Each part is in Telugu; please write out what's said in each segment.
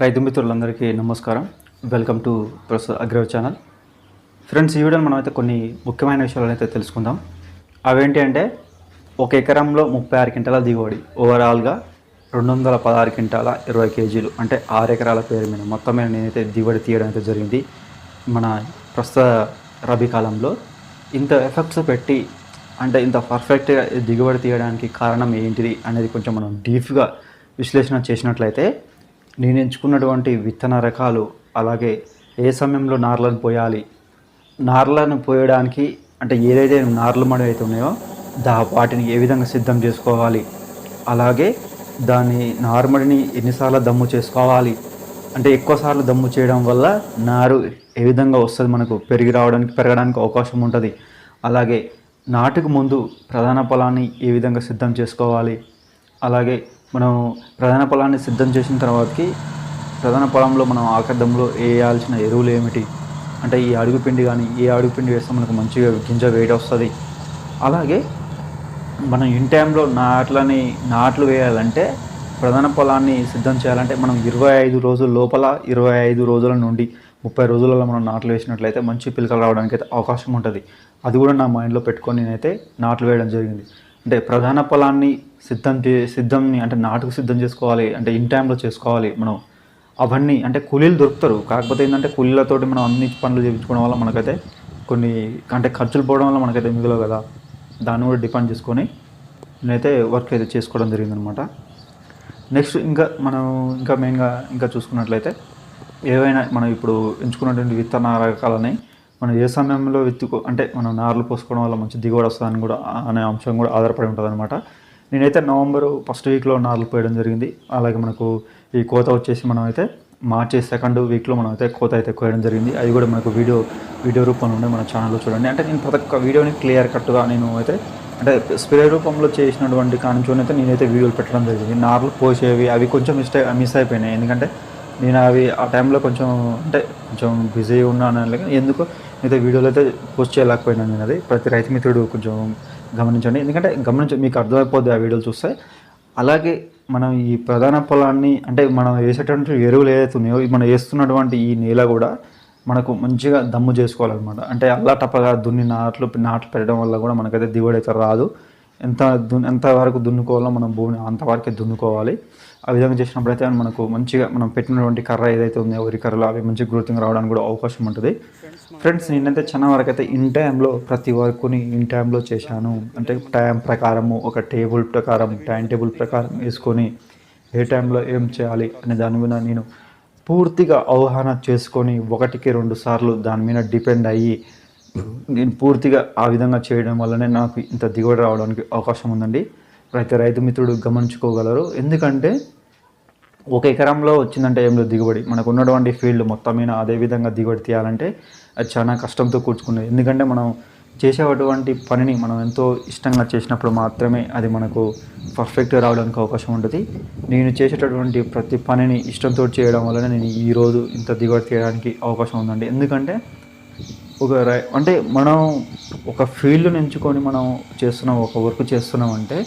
రైతు మిత్రులందరికీ నమస్కారం. వెల్కమ్ టు ప్రస్ అగ్రవ్ ఛానల్ ఫ్రెండ్స్ ఈ వీడియోలో మనమైతే కొన్ని ముఖ్యమైన విషయాలను అయితే తెలుసుకుందాం. అవేంటి అంటే ఒక ఎకరంలో ముప్పై ఆరు క్వింటాల దిగుబడి ఓవరాల్గా రెండు వందల పదహారు క్వింటాల ఇరవై కేజీలు అంటే ఆరు ఎకరాల పేరు మీద మొత్తం మీద నేనైతే దిగుబడి తీయడం అయితే జరిగింది మన ప్రస్తుత రబీ కాలంలో. ఇంత ఎఫెక్ట్స్ పెట్టి అంటే ఇంత పర్ఫెక్ట్గా దిగుబడి తీయడానికి కారణం ఏంటిది అనేది కొంచెం మనం డీప్గా విశ్లేషణ చేసినట్లయితే నేను ఎంచుకున్నటువంటి విత్తన రకాలు అలాగే ఏ సమయంలో నార్లను పోయాలి నార్లను పోయడానికి అంటే ఏదైతే నార్లు మడి అయితే ఉన్నాయో దా వాటిని ఏ విధంగా సిద్ధం చేసుకోవాలి అలాగే దాని నార్మడిని ఎన్నిసార్లు దమ్ము చేసుకోవాలి అంటే ఎక్కువ సార్లు దమ్ము చేయడం వల్ల నారు ఏ విధంగా వస్తుంది మనకు పెరిగి రావడానికి పెరగడానికి అవకాశం ఉంటుంది. అలాగే నాటుకు ముందు ప్రధాన పొలాన్ని ఏ విధంగా సిద్ధం చేసుకోవాలి అలాగే మనం ప్రధాన పొలాన్ని సిద్ధం చేసిన తర్వాతకి ప్రధాన పొలంలో మనం ఆకర్దంలో వేయాల్సిన ఎరువులు ఏమిటి? అంటే ఈ అడుగుపిండి కానీ ఏ అడుగుపిండి వేస్తే మనకు మంచిగా గింజ వెయిట్ వస్తుంది. అలాగే మనం ఇన్ టైంలో నాట్లని నాట్లు వేయాలంటే ప్రధాన పొలాన్ని సిద్ధం చేయాలంటే మనం ఇరవై ఐదు రోజుల లోపల ఇరవై ఐదు రోజుల నుండి ముప్పై రోజులలో మనం నాట్లు వేసినట్లయితే మంచి పిలకలు రావడానికి అయితే అవకాశం ఉంటుంది. అది కూడా నా మైండ్లో పెట్టుకొని నేనైతే నాట్లు వేయడం జరిగింది. అంటే ప్రధాన పొలాన్ని సిద్ధం చే సిద్ధంని అంటే నాటుకు సిద్ధం చేసుకోవాలి అంటే ఇన్ టైంలో చేసుకోవాలి మనం. అవన్నీ అంటే కూలీలు దొరుకుతారు. కాకపోతే ఏంటంటే కూలీలతోటి మనం అన్ని పనులు చేయించుకోవడం వల్ల మనకైతే కొన్ని అంటే ఖర్చులు పోవడం వల్ల మనకైతే మిగులవు కదా. దాన్ని కూడా డిపెండ్ చేసుకొని నేనైతే వర్క్ అయితే చేసుకోవడం జరిగిందనమాట. నెక్స్ట్ ఇంకా మనం ఇంకా మెయిన్గా ఇంకా చూసుకున్నట్లయితే ఏవైనా మనం ఇప్పుడు ఎంచుకున్నటువంటి విత్తన రకాలని మనం ఏ సమయంలో విత్తుకో అంటే మనం నార్లు పోసుకోవడం వల్ల మంచి దిగుబడి వస్తుందని కూడా అనే అంశం కూడా ఆధారపడి ఉంటుంది అనమాట నేనైతే నవంబర్ ఫస్ట్ వీక్లో నార్లు పోయడం జరిగింది. అలాగే మనకు ఈ కోత వచ్చేసి మనం అయితే మార్చి సెకండ్ వీక్లో మనం అయితే కోత అయితే కోయడం జరిగింది. అది కూడా మనకు వీడియో వీడియో రూపంలో ఉండే మన ఛానల్లో చూడండి. అంటే నేను ప్రతి ఒక్క వీడియోని క్లియర్ కట్గా నేను అయితే అంటే స్ప్రే రూపంలో చేసినటువంటి కానించోని అయితే నేనైతే వీడియోలు పెట్టడం జరిగింది. నార్లు పోసేవి అవి కొంచెం మిస్ మిస్ అయిపోయినాయి. ఎందుకంటే నేను అవి ఆ టైంలో కొంచెం అంటే కొంచెం బిజీ ఉన్నాను లేక ఎందుకో మిగతా వీడియోలో అయితే పోస్ట్ చేయలేకపోయినాను నేను అది. ప్రతి రైతు మిత్రుడు కొంచెం గమనించండి. ఎందుకంటే గమనించ మీకు అర్థమైపోద్ది ఆ వీడియోలు చూస్తే. అలాగే మనం ఈ ప్రధాన పొలాన్ని అంటే మనం వేసేటటువంటి ఎరువులు ఏదైతే ఉన్నాయో మనం వేస్తున్నటువంటి ఈ నేల కూడా మనకు మంచిగా దమ్ము చేసుకోవాలన్నమాట. అంటే అల్లా టప్పగా దున్ని నాట్లు నాట్లు పెట్టడం వల్ల కూడా మనకైతే దిగుబడి అయితే రాదు. ఎంత దున్ ఎంత వరకు దున్నుకోవాలో మనం భూమిని అంతవరకే దున్నుకోవాలి. ఆ విధంగా చేసినప్పుడు అయితే మనకు మంచిగా మనం పెట్టినటువంటి కర్ర ఏదైతే ఉందో వరి కర్రలు అవి మంచి గ్రోతింగ్ రావడానికి కూడా అవకాశం ఉంటుంది. ఫ్రెండ్స్ నేనైతే చిన్న వరకు అయితే ఇన్ టైంలో ప్రతి వర్క్ని ఇన్ టైంలో చేశాను. అంటే టైం ప్రకారము ఒక టేబుల్ ప్రకారం టైం టేబుల్ ప్రకారం వేసుకొని ఏ టైంలో ఏం చేయాలి అనే దాని మీద నేను పూర్తిగా అవగాహన చేసుకొని ఒకటికి రెండు సార్లు దాని మీద డిపెండ్ అయ్యి నేను పూర్తిగా ఆ విధంగా చేయడం వల్లనే నాకు ఇంత దిగుబడి రావడానికి అవకాశం ఉందండి. ప్రతి రైతు మిత్రుడు గమనించుకోగలరు. ఎందుకంటే ఒక ఎకరంలో వచ్చిందంటే ఏం లేదు దిగుబడి. మనకు ఉన్నటువంటి ఫీల్డ్ మొత్తం మీద అదే విధంగా దిగుబడి తీయాలంటే అది చాలా కష్టంతో కూర్చుకునేది ఎందుకంటే మనం చేసేటువంటి పనిని మనం ఎంతో ఇష్టంగా చేసినప్పుడు మాత్రమే అది మనకు పర్ఫెక్ట్గా రావడానికి అవకాశం ఉంటుంది. నేను చేసేటటువంటి ప్రతి పనిని ఇష్టంతో చేయడం వలన నేను ఈరోజు ఇంత దిగుబడి తీయడానికి అవకాశం ఉందండి. ఎందుకంటే ఒక రై అంటే మనం ఒక ఫీల్డ్ని ఎంచుకొని మనం చేస్తున్నాం ఒక వర్క్ చేస్తున్నాం అంటే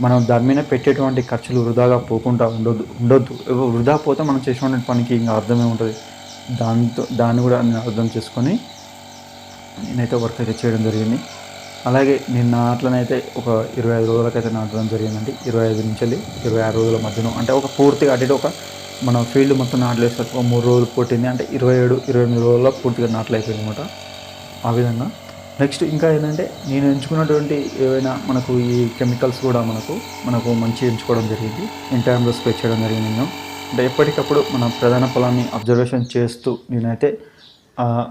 మనం దాని మీద పెట్టేటువంటి ఖర్చులు వృధాగా పోకుండా ఉండొద్దు ఉండొద్దు. వృధా పోతే మనం చేసినటువంటి పనికి ఇంకా అర్థమే ఉంటుంది. దాంతో దాన్ని కూడా నేను అర్థం చేసుకొని నేనైతే వర్క్ అయితే చేయడం జరిగింది. అలాగే నేను నాట్లనైతే ఒక ఇరవై ఐదు రోజులకైతే నాటడం జరిగిందండి. ఇరవై ఐదు నుంచి వెళ్ళి ఇరవై ఆరు రోజుల మధ్యలో అంటే ఒక పూర్తిగా అటు ఇటు ఒక మన ఫీల్డ్ మొత్తం నాట్లు ఒక మూడు రోజులు పుట్టింది అంటే ఇరవై ఏడు ఇరవై ఎనిమిది రోజుల్లో పూర్తిగా నాట్లు అయిపోయింది అనమాట ఆ విధంగా. నెక్స్ట్ ఇంకా ఏంటంటే నేను ఎంచుకున్నటువంటి ఏవైనా మనకు ఈ కెమికల్స్ కూడా మనకు మనకు మంచి ఎంచుకోవడం జరిగింది. ఇన్ టైంలో స్ప్రే చేయడం జరిగింది నేను. అంటే ఎప్పటికప్పుడు మన ప్రధాన పొలాన్ని అబ్జర్వేషన్ చేస్తూ నేనైతే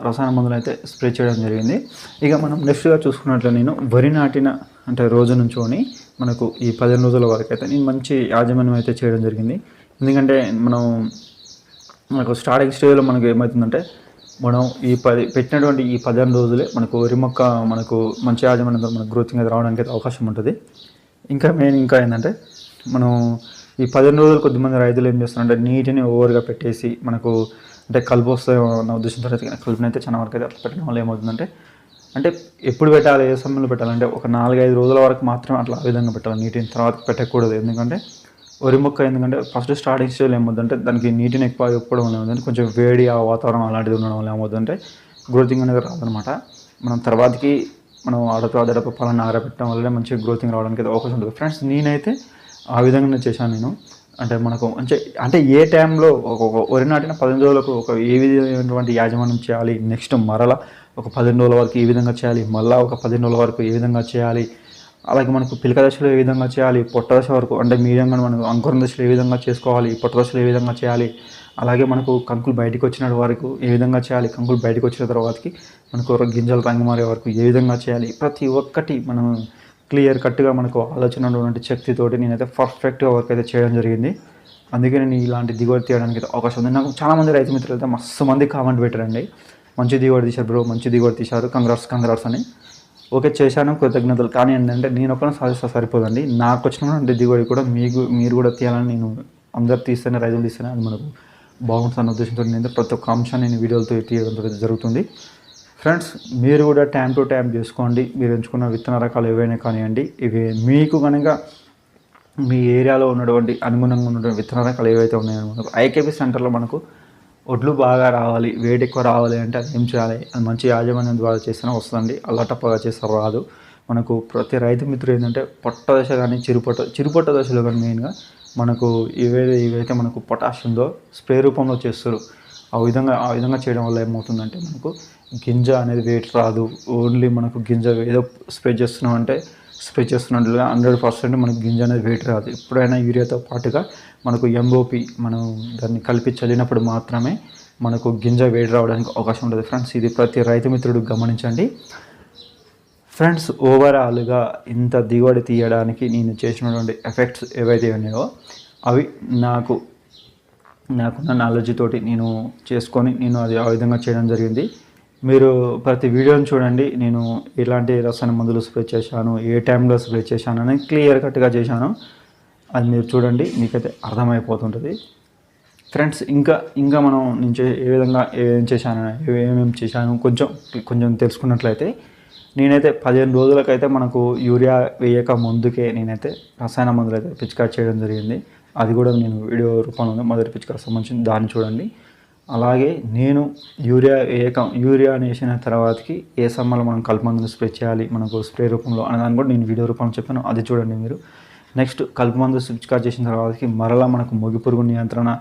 రసాయన మందులు అయితే స్ప్రే చేయడం జరిగింది. ఇక మనం నెక్స్ట్గా చూసుకున్నట్లు నేను వరి నాటిన అంటే రోజు నుంచోని మనకు ఈ పదిహేను రోజుల వరకు అయితే నేను మంచి యాజమాన్యం అయితే చేయడం జరిగింది. ఎందుకంటే మనం మనకు స్టార్టింగ్ స్టేజ్లో మనకు ఏమవుతుందంటే మనం ఈ పది పెట్టినటువంటి ఈ పదిహేను రోజులే మనకు వరి మొక్క మనకు మంచి యాజమాన్యంతో మనకు గ్రోతింగ్ అయితే రావడానికి అయితే అవకాశం ఉంటుంది. ఇంకా మెయిన్ ఇంకా ఏంటంటే మనం ఈ పదిహేను రోజులు కొద్దిమంది రైతులు ఏం చేస్తారంటే నీటిని ఓవర్గా పెట్టేసి మనకు అంటే కలుపు వస్తాయి అన్న ఉద్దేశంతో అయితే కలుపుని అయితే చాలా వరకు అయితే అట్లా పెట్టడం వల్ల ఏమవుతుందంటే అంటే ఎప్పుడు పెట్టాలి ఏ సమయంలో పెట్టాలంటే ఒక నాలుగైదు రోజుల వరకు మాత్రమే అట్లా ఆ విధంగా పెట్టాలి నీటిని తర్వాత పెట్టకూడదు. ఎందుకంటే వరి మొక్క ఎందుకంటే ఫస్ట్ స్టార్టింగ్ స్టేజ్లో ఏమవుతుందంటే దానికి నీటిని ఎక్కువ ఇవ్వడం వల్ల ఏమవుతుందంటే కొంచెం వేడి ఆ వాతావరణం అలాంటిది ఉండడం వల్ల ఏమవుతుందంటే గ్రోతింగ్ అనేది రాదనమాట మనం తర్వాతకి మనం అడప అడప పొలాన్ని ఆరబెట్టడం వల్లనే మంచి గ్రోతింగ్ రావడానికి అయితే అవకాశం ఉంటుంది. ఫ్రెండ్స్ నేనైతే ఆ విధంగానే చేశాను నేను. అంటే మనకు అంటే అంటే ఏ టైంలో ఒక వరి నాటిన పదిహేను రోజులకు ఒక ఏ విధమైనటువంటి యాజమాన్యం చేయాలి? నెక్స్ట్ మరలా ఒక పదిహేను రోజుల వరకు ఏ విధంగా చేయాలి? మళ్ళీ ఒక పదిహేను రోజుల వరకు ఏ విధంగా చేయాలి? అలాగే మనకు పిలక దశలో ఏ విధంగా చేయాలి? పొట్ట దశ వరకు అంటే మీడియంగా మనకు అంకురం దశలో ఏ విధంగా చేసుకోవాలి? పొట్ట దశలో ఏ విధంగా చేయాలి? అలాగే మనకు కంకులు బయటికి వచ్చిన వరకు ఏ విధంగా చేయాలి? కంకులు బయటకు వచ్చిన తర్వాతకి మనకు గింజలు రంగు మారే వరకు ఏ విధంగా చేయాలి? ప్రతి ఒక్కటి మనం క్లియర్ కట్గా మనకు ఆలోచన ఉన్నటువంటి శక్తితోటి నేనైతే పర్ఫెక్ట్గా వర్క్ అయితే చేయడం జరిగింది. అందుకే నేను ఇలాంటి దిగుబడి తీయడానికి అయితే అవకాశం ఉంది. నాకు చాలామంది రైతు మిత్రులు అయితే మస్తు మంది కామెంట్ పెట్టారండి. మంచి దిగుబడి తీశారు బ్రో మంచి దిగుబడి తీశారు. కంగ్రాట్స్ కంగ్రాట్స్ అని. ఓకే చేశాను కృతజ్ఞతలు. కానీ ఏంటంటే నేను ఒక్కనే సాధిస్తా సరిపోదండి. నాకు వచ్చినటువంటి దిగుబడి కూడా మీకు మీరు కూడా తీయాలని నేను అందరు తీస్తేనే రైతులు తీస్తేనే అది మనకు బాగుంటుంది ఉద్దేశంతో నేను ప్రతి ఒక్క అంశాన్ని నేను వీడియోలతో తీయడం జరుగుతుంది. ఫ్రెండ్స్ మీరు కూడా టైం టు టైం చేసుకోండి. మీరు ఎంచుకున్న విత్తన రకాలు ఏవైనా కానివ్వండి ఇవి మీకు కనుక మీ ఏరియాలో ఉన్నటువంటి అనుగుణంగా ఉన్నటువంటి విత్తన రకాలు ఏవైతే ఉన్నాయో మనకు ఐకేపీ సెంటర్లో మనకు ఒడ్లు బాగా రావాలి వేడి ఎక్కువ రావాలి అంటే అది ఏం చేయాలి? అది మంచి యాజమాన్యం ద్వారా చేసినా వస్తుంది అల్లటప్పగా చేస్తే రాదు. మనకు ప్రతి రైతు మిత్రుడు ఏంటంటే పొట్ట దశ కానీ చిరుపొట్ట చిరుపొట్ట దశలో కానీ మెయిన్గా మనకు ఏవైతే ఏవైతే మనకు పొటాష్ ఉందో స్ప్రే రూపంలో చేస్తారు. ఆ విధంగా ఆ విధంగా చేయడం వల్ల ఏమవుతుందంటే మనకు గింజ అనేది వెయిట్ రాదు. ఓన్లీ మనకు గింజ ఏదో స్ప్రే చేస్తున్నాం అంటే స్ప్రే చేస్తున్నట్లుగా హండ్రెడ్ పర్సెంట్ మనకు గింజ అనేది వెయిట్ రాదు. ఎప్పుడైనా యూరియాతో పాటుగా మనకు ఎంఓపి మనం దాన్ని కలిపి చల్లినప్పుడు మాత్రమే మనకు గింజ వేడి రావడానికి అవకాశం ఉంటుంది. ఫ్రెండ్స్ ఇది ప్రతి రైతు మిత్రుడు గమనించండి. ఫ్రెండ్స్ ఓవరాల్గా ఇంత దిగుబడి తీయడానికి నేను చేసినటువంటి ఎఫెక్ట్స్ ఏవైతే ఉన్నాయో అవి నాకు నాకున్న నాలెడ్జ్ తోటి నేను చేసుకొని నేను అది ఆ విధంగా చేయడం జరిగింది. మీరు ప్రతి వీడియోని చూడండి. నేను ఎలాంటి రసాయన మందులు స్ప్రే చేశాను ఏ టైంలో స్ప్రే చేశాను అని క్లియర్ కట్గా చేశాను. అది మీరు చూడండి మీకైతే అర్థమైపోతుంటుంది. ఫ్రెండ్స్ ఇంకా ఇంకా మనం నేను ఏ విధంగా ఏం చేశాను ఏమేమి చేశాను కొంచెం కొంచెం తెలుసుకున్నట్లయితే నేనైతే పదిహేను రోజులకైతే మనకు యూరియా వేయక ముందుకే నేనైతే రసాయన మందులు అయితే పిచికారి చేయడం జరిగింది. అది కూడా నేను వీడియో రూపంలో మొదటి పిచికారి సంబంధించిన దాన్ని చూడండి. అలాగే నేను యూరియా ఏకం యూరియా వేసిన తర్వాతకి ఏ సమ్మర్లో మనం కలుపుమందులు స్ప్రే చేయాలి మనకు స్ప్రే రూపంలో అనే దాన్ని కూడా నేను వీడియో రూపంలో చెప్పాను. అది చూడండి మీరు. నెక్స్ట్ కలుపుమందు మందు చేసిన తర్వాతకి మరలా మనకు మొగి పురుగు నియంత్రణ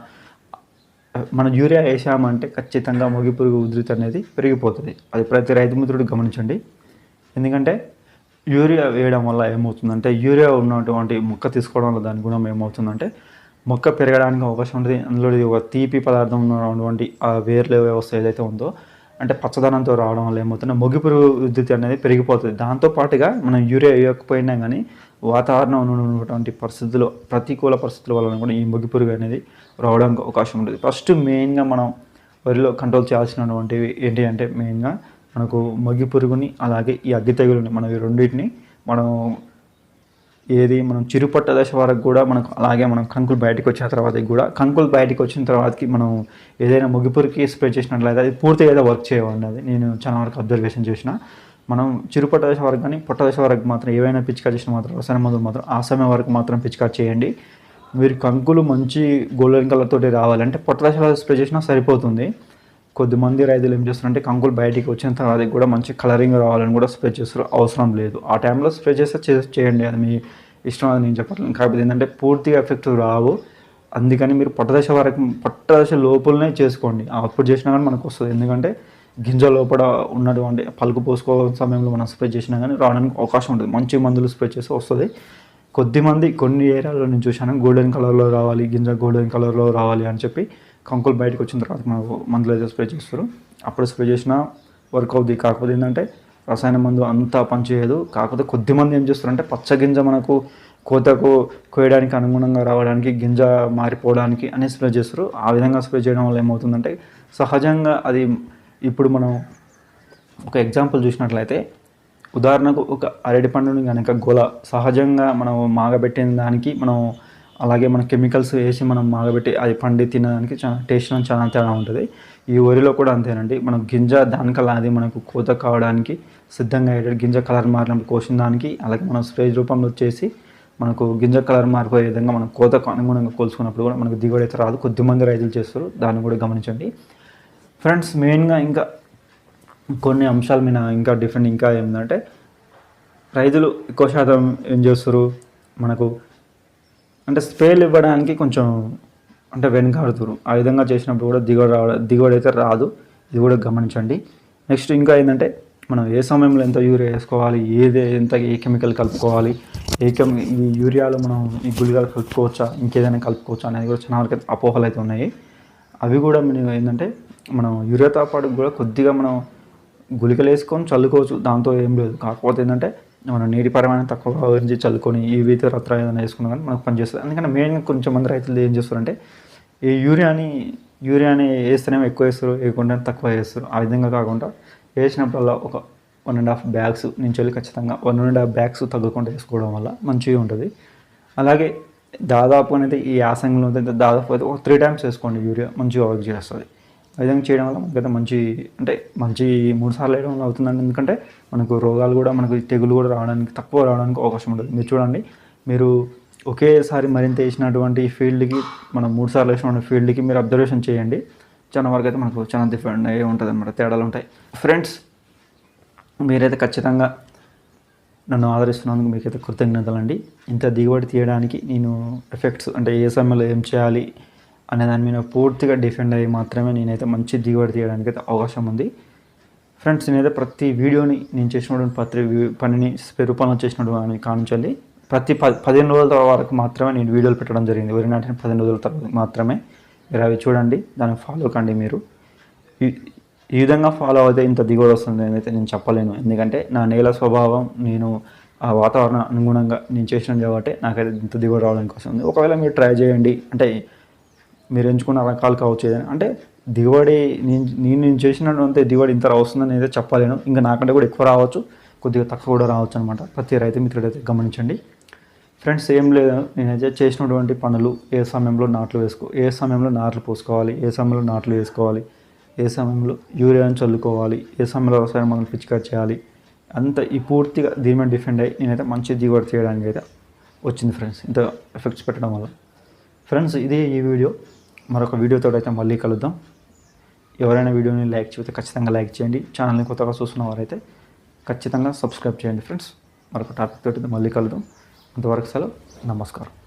మనం యూరియా వేసామంటే ఖచ్చితంగా మొగి పురుగు ఉధృతి అనేది పెరిగిపోతుంది. అది ప్రతి రైతు మిత్రుడు గమనించండి. ఎందుకంటే యూరియా వేయడం వల్ల ఏమవుతుందంటే యూరియా ఉన్నటువంటి మొక్క తీసుకోవడం వల్ల దాని గుణం ఏమవుతుందంటే మొక్క పెరగడానికి అవకాశం ఉంటుంది. అందులో ఒక తీపి పదార్థం ఉన్నటువంటి ఆ వేర్ల వ్యవస్థ ఏదైతే ఉందో అంటే పచ్చదనంతో రావడం వల్ల ఏమవుతుందో మొగి పురుగు ఉద్ధృతి అనేది పెరిగిపోతుంది. దాంతో పాటుగా మనం యూరియా వేయకపోయినా కానీ వాతావరణం ఉన్నటువంటి పరిస్థితులు ప్రతికూల పరిస్థితుల వలన కూడా ఈ మొగి పురుగు అనేది రావడానికి అవకాశం ఉంటుంది. ఫస్ట్ మెయిన్గా మనం వరిలో కంట్రోల్ చేయాల్సినటువంటివి ఏంటి అంటే మెయిన్గా మనకు మొగ్గి పురుగుని అలాగే ఈ అగ్గి తెగులుని మనం ఈ రెండింటిని మనం ఏది? మనం చిరుపట్ట దశ వరకు కూడా మనకు అలాగే మనం కంకులు బయటకు వచ్చిన తర్వాత కూడా కంకులు బయటకు వచ్చిన తర్వాతకి మనం ఏదైనా ముగిపురికి స్ప్రే చేసినట్లయితే అది పూర్తిగా ఏదో వర్క్ చేయవండి అది నేను చాలా వరకు అబ్జర్వేషన్ చేసిన. మనం చిరుపట్ట దశ వరకు కానీ పొట్ట దశ వరకు మాత్రం ఏవైనా పిచ్చికా చేసిన మాత్రం రసాయన మందులు మాత్రం ఆ సమయం వరకు మాత్రం పిచ్చికా చేయండి. మీరు కంకులు మంచి గోల్డెన్ కలర్ తోటి రావాలంటే పొట్ట దశలో స్ప్రే చేసినా సరిపోతుంది. కొద్దిమంది రైతులు ఏం చేస్తారంటే కంకులు బయటికి వచ్చిన తర్వాత కూడా మంచి కలరింగ్ రావాలని కూడా స్ప్రే చేస్తారు అవసరం లేదు. ఆ టైంలో స్ప్రే చేస్తే చేయండి. అది మీ ఇష్టం అది నేను చెప్పట్లేదు. కాకపోతే ఏంటంటే పూర్తిగా ఎఫెక్ట్ రావు. అందుకని మీరు పొట్టదశ వరకు పొట్టదశ లోపలనే చేసుకోండి. అప్పుడు చేసినా కానీ మనకు వస్తుంది. ఎందుకంటే గింజ లోపల ఉన్నటువంటి పలుకు పోసుకో సమయంలో మనం స్ప్రే చేసినా కానీ రావడానికి అవకాశం ఉంటుంది. మంచి మందులు స్ప్రే చేస్తే వస్తుంది. కొద్దిమంది కొన్ని ఏరియాలో నేను చూశాను గోల్డెన్ కలర్లో రావాలి గింజ గోల్డెన్ కలర్లో రావాలి అని చెప్పి కంకులు బయటకు వచ్చిన తర్వాత మనకు మందులు అయితే స్ప్రే చేస్తారు. అప్పుడు స్ప్రే చేసినా వర్క్ అవుద్ది. కాకపోతే ఏంటంటే రసాయన మందు అంతా పనిచేయదు. కాకపోతే కొద్ది మంది ఏం చేస్తారంటే పచ్చ గింజ మనకు కోతకు కోయడానికి అనుగుణంగా రావడానికి గింజ మారిపోవడానికి అని స్ప్రే చేస్తారు. ఆ విధంగా స్ప్రే చేయడం వల్ల ఏమవుతుందంటే సహజంగా అది ఇప్పుడు మనం ఒక ఎగ్జాంపుల్ చూసినట్లయితే ఉదాహరణకు ఒక అరటి పండుని కనుక గొల సహజంగా మనం మాగబెట్టిన దానికి మనం అలాగే మన కెమికల్స్ వేసి మనం మాగబెట్టి అది పండి తినడానికి చాలా టేస్ట్ అనేది చాలా తేడా ఉంటుంది. ఈ వరిలో కూడా అంతేనండి. మనం గింజ దానికల్లా అది మనకు కోత కావడానికి సిద్ధంగా అయ్యేటట్టు గింజ కలర్ మారినప్పుడు కోసిన దానికి అలాగే మనం స్ప్రే రూపంలో వచ్చేసి మనకు గింజ కలర్ మారిపోయే విధంగా మనం కోతకు అనుగుణంగా కోల్చుకున్నప్పుడు కూడా మనకు దిగుబడి అయితే రాదు. కొద్దిమంది రైతులు చేస్తారు. దాన్ని కూడా గమనించండి. ఫ్రెండ్స్ మెయిన్గా ఇంకా కొన్ని అంశాల మీద ఇంకా డిఫరెంట్ ఇంకా ఏంటంటే రైతులు ఎక్కువ శాతం ఏం చేస్తారు? మనకు అంటే స్ప్రేలు ఇవ్వడానికి కొంచెం అంటే వెనుకాడుతురు. ఆ విధంగా చేసినప్పుడు కూడా దిగుబడి రావడం దిగుబడి అయితే రాదు. ఇది కూడా గమనించండి. నెక్స్ట్ ఇంకా ఏంటంటే మనం ఏ సమయంలో ఎంత యూరియా వేసుకోవాలి ఏది ఎంత ఏ కెమికల్ కలుపుకోవాలి ఏ కెమి ఈ యూరియాలో మనం ఈ గుళికలు కలుపుకోవచ్చా ఇంకేదైనా కలుపుకోవచ్చా అనేది కూడా చాలా వరకు అపోహలు అయితే ఉన్నాయి. అవి కూడా మనం ఏంటంటే మనం యూరియాతో పాటు కూడా కొద్దిగా మనం గుళికలు వేసుకొని చల్లుకోవచ్చు. దాంతో ఏం లేదు. కాకపోతే ఏంటంటే మనం నీటి పరిమాణం తక్కువ గురించి చల్లుకొని ఈ వీధి రత్ర ఏదైనా వేసుకున్నా కానీ మనకు పనిచేస్తుంది అందుకని మెయిన్గా కొంచెం మంది రైతులు ఏం చేస్తారంటే ఈ యూరియాని యూరియాని వేస్తేనేమో ఎక్కువ వేస్తారు వేయకుండా తక్కువ వేస్తారు. ఆ విధంగా కాకుండా వేసినప్పుడల్లా ఒక వన్ అండ్ హాఫ్ బ్యాగ్స్ నుంచి వెళ్ళి ఖచ్చితంగా వన్ అండ్ హాఫ్ బ్యాగ్స్ తగ్గకుండా వేసుకోవడం వల్ల మంచిగా ఉంటుంది. అలాగే దాదాపు అనేది ఈ యాసంగిలో దాదాపు అయితే ఒక త్రీ టైమ్స్ వేసుకోండి యూరియా మంచిగా వర్క్ చేస్తుంది. ఆ విధంగా చేయడం వల్ల మనకైతే మంచి అంటే మంచి మూడు సార్లు వేయడం వల్ల అవుతుందండి. ఎందుకంటే మనకు రోగాలు కూడా మనకు తెగులు కూడా రావడానికి తక్కువ రావడానికి అవకాశం ఉంటుంది. మీరు చూడండి మీరు ఒకేసారి మరింత వేసినటువంటి ఫీల్డ్కి మనం మూడు సార్లు వేసినటువంటి ఫీల్డ్కి మీరు అబ్జర్వేషన్ చేయండి. చాలా వరకు అయితే మనకు చాలా డిఫరెంట్ అయ్యి ఉంటుంది అనమాట తేడాలు ఉంటాయి. ఫ్రెండ్స్ మీరైతే ఖచ్చితంగా నన్ను ఆదరిస్తున్నందుకు మీకైతే కృతజ్ఞతలు అండి ఇంత దిగుబడి తీయడానికి నేను ఎఫెక్ట్స్ అంటే ఏ సమయంలో ఏం చేయాలి అనే దాని మీద పూర్తిగా డిఫెండ్ అయ్యి మాత్రమే నేనైతే మంచి దిగుబడి తీయడానికి అయితే అవకాశం ఉంది. ఫ్రెండ్స్ నేనైతే ప్రతి వీడియోని నేను చేసినటువంటి ప్రతి పనిని రూపంలో చేసినటువంటి కానించాలి ప్రతి పది పదిహేను రోజుల వరకు మాత్రమే నేను వీడియోలు పెట్టడం జరిగింది. వరి నాటిన పదిహేను రోజుల తర్వాత మాత్రమే. మీరు అవి చూడండి దాన్ని ఫాలో కండి మీరు. ఈ- విధంగా ఫాలో అయితే ఇంత దిగుబడి వస్తుంది అయితే నేను చెప్పలేను. ఎందుకంటే నా నేల స్వభావం నేను ఆ వాతావరణ అనుగుణంగా నేను చేసిన కాబట్టి నాకైతే ఇంత దిగుబడి రావడానికి వస్తుంది ఒకవేళ మీరు ట్రై చేయండి అంటే మీరు ఎంచుకున్న రకాలు కావచ్చు ఏదైనా. అంటే దిగుబడి నేను నేను నేను చేసినటువంటి దిగుబడి ఇంత వస్తుందని అయితే చెప్పలేను. ఇంకా నాకంటే కూడా ఎక్కువ రావచ్చు. కొద్దిగా తక్కువ కూడా రావచ్చు అనమాట ప్రతి రైతు మిత్రుడైతే గమనించండి. ఫ్రెండ్స్ ఏం లేదు. నేనైతే చేసినటువంటి పనులు ఏ సమయంలో నాట్లు వేసుకో ఏ సమయంలో నాట్లు పోసుకోవాలి ఏ సమయంలో నాట్లు వేసుకోవాలి ఏ సమయంలో యూరియాను చల్లుకోవాలి ఏ సమయంలో రసాయన మందులు పిచికారి చేయాలి. అంత ఈ పూర్తిగా దీని మీద డిఫెండ్ అయ్యి నేనైతే మంచి దిగుబడి చేయడానికి అయితే వచ్చింది ఫ్రెండ్స్. ఇంత ఎఫెక్ట్స్ పెట్టడం వల్ల. ఫ్రెండ్స్ ఇదే ఈ వీడియో. మరొక వీడియోతో అయితే మళ్ళీ కలుద్దాం. ఎవరైనా వీడియోని లైక్ చేస్తే ఖచ్చితంగా లైక్ చేయండి. ఛానల్ని కొత్తగా చూస్తున్న వారైతే ఖచ్చితంగా సబ్స్క్రైబ్ చేయండి ఫ్రెండ్స్ మరొక టాపిక్ తోటి మళ్ళీ కలుద్దాం. అంతవరకు సెలవు. నమస్కారం.